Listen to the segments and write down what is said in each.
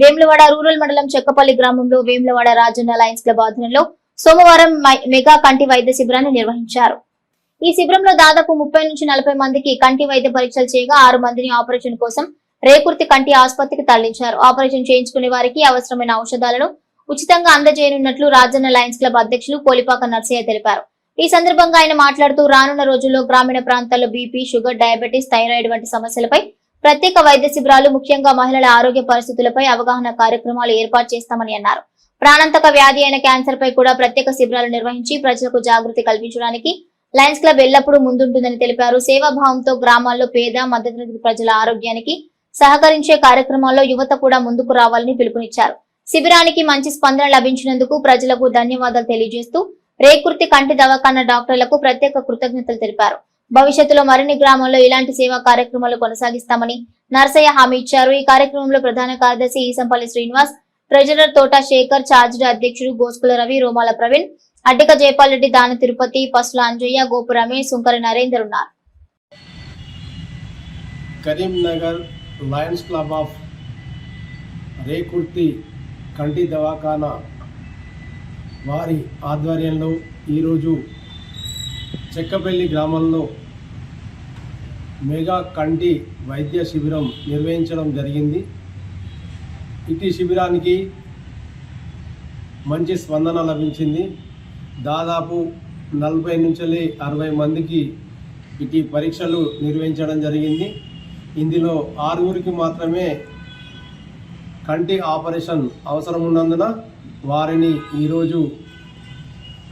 Vemulawada rural మండలం చెక్కపల్లి గ్రామంలో Vemulawada Rajanna Lions club ఆధ్వర్యంలో సోమవారం మెగా కంటి వైద్య శిబిరాన్ని నిర్వహించారు. ఈ శిబిరంలో దాదాపు ముప్పై నుంచి నలభై మందికి కంటి వైద్య పరీక్షలు చేయగా ఆరు మందిని ఆపరేషన్ కోసం రేకుర్తి కంటి ఆసుపత్రికి తరలించారు. ఆపరేషన్ చేయించుకునే వారికి అవసరమైన ఔషధాలను ఉచితంగా అందజేయనున్నట్లు రాజన్న లయన్స్ క్లబ్ అధ్యక్షులు కోలిపాక నర్సయ్య తెలిపారు. ఈ సందర్భంగా ఆయన మాట్లాడుతూ రానున్న రోజుల్లో గ్రామీణ ప్రాంతాల్లో బీపీ షుగర్ డయాబెటీస్ థైరాయిడ్ వంటి సమస్యలపై ప్రత్యేక వైద్య శిబిరాలు ముఖ్యంగా మహిళల ఆరోగ్య పరిస్థితులపై అవగాహన కార్యక్రమాలు ఏర్పాటు చేస్తామని అన్నారు. ప్రాణాంతక వ్యాధి అయిన క్యాన్సర్ పై కూడా ప్రత్యేక శిబిరాలు నిర్వహించి ప్రజలకు జాగృతి కల్పించడానికి లయన్స్ క్లబ్ ఎల్లప్పుడూ ముందుంటుందని తెలిపారు. సేవాభావంతో గ్రామాల్లో పేద మధ్యతరగతి ప్రజల ఆరోగ్యానికి సహకరించే కార్యక్రమాల్లో యువత కూడా ముందుకు రావాలని పిలుపునిచ్చారు. శిబిరానికి మంచి స్పందన లభించినందుకు ప్రజలకు ధన్యవాదాలు తెలియజేస్తూ రేకుర్తి కంటి దవాఖాన డాక్టర్లకు ప్రత్యేక కృతజ్ఞతలు తెలిపారు. భవిష్యత్తులో మరిన్ని గ్రామాల్లో ఇలాంటి సేవా కార్యక్రమాలు కొనసాగిస్తామని నర్సయ్య హామీ ఇచ్చారు. ఈ కార్యక్రమంలో ప్రధాన కార్యదర్శి ఈసంపల్లి శ్రీనివాస్ ట్రెజరర్ తోట శేఖర్ చార్జ్డ్ అధ్యక్షుడు గోస్కుల రవి రోమాల ప్రవీణ్ అడ్డిక జయపాల్ రెడ్డి దాన తిరుపతి పసుల అంజయ్య గోపు రమేష్ సుంకరి నరేందర్ ఉన్నారు. Karimnagar lions club of Rekurthi కంటి దవాఖానా వారి ఆధ్వర్యంలో ఈరోజు చెక్కపల్లి గ్రామంలో మెగా కంటి వైద్య శిబిరం నిర్వహించడం జరిగింది. ఇటు శిబిరానికి మంచి స్పందన లభించింది. దాదాపు నలభై నుంచి అరవై మందికి ఇటు పరీక్షలు నిర్వహించడం జరిగింది. ఇందులో ఆరుగురికి మాత్రమే కంటి ఆపరేషన్ అవసరం ఉన్నందున వారిని ఈరోజు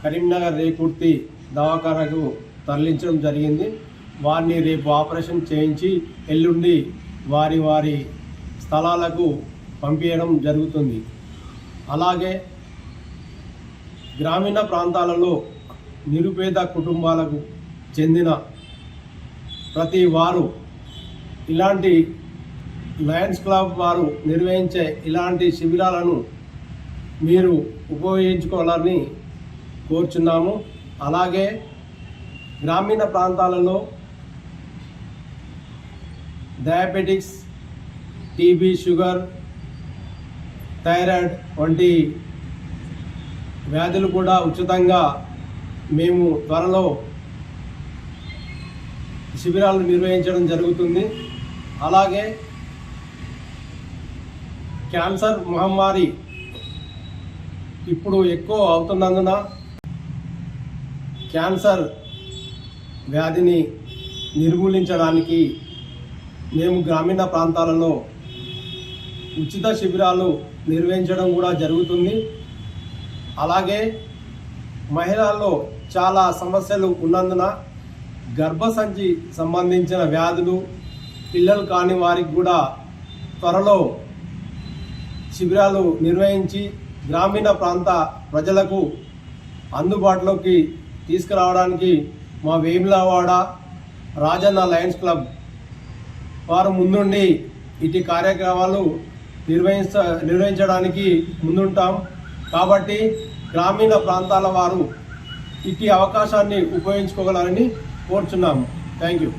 కరీంనగర్ రేకుర్తి దవాఖానకు తరలించడం జరిగింది. వారిని రేపు ఆపరేషన్ చేయించి ఎల్లుండి వారి వారి స్థలాలకు పంపించడం జరుగుతుంది. అలాగే గ్రామీణ ప్రాంతాలలో నిరుపేద కుటుంబాలకు చెందిన ప్రతి వారు ఇలాంటి లయన్స్ క్లబ్ వారు నిర్వహించే ఇలాంటి శిబిరాలను మీరు ఉపయోగించుకోవాలని కోరుచున్నాము. అలాగే గ్రామీణ ప్రాంతాలలో డయాబెటిక్స్ టీబీ షుగర్ థైరాయిడ్ వంటి వ్యాధులు కూడా ఉచితంగా మేము త్వరలో శిబిరాలు నిర్వహించడం జరుగుతుంది. అలాగే క్యాన్సర్ మహమ్మారి ఇప్పుడు ఎక్కువ అవుతున్నందున క్యాన్సర్ వ్యాధిని నిర్మూలించడానికి మేము గ్రామీణ ప్రాంతాలలో ఉచిత శిబిరాలు నిర్వహించడం కూడా జరుగుతుంది. అలాగే మహిళల్లో చాలా సమస్యలు ఉన్నందున గర్భసంచి సంబంధించిన వ్యాధులు పిల్లలు కాని వారికి కూడా త్వరలో శిబిరాలు నిర్వహించి గ్రామీణ ప్రాంత ప్రజలకు అందుబాటులోకి తీసుకురావడానికి మా వేములవాడ రాజన్న లయన్స్ క్లబ్ వారు ముందుండి ఇటు కార్యక్రమాలు నిర్వహించ నిర్వహించడానికి ముందుంటాం. కాబట్టి గ్రామీణ ప్రాంతాల వారు ఇటు అవకాశాన్ని ఉపయోగించుకోగలరని కోరుచున్నాము. Thank you.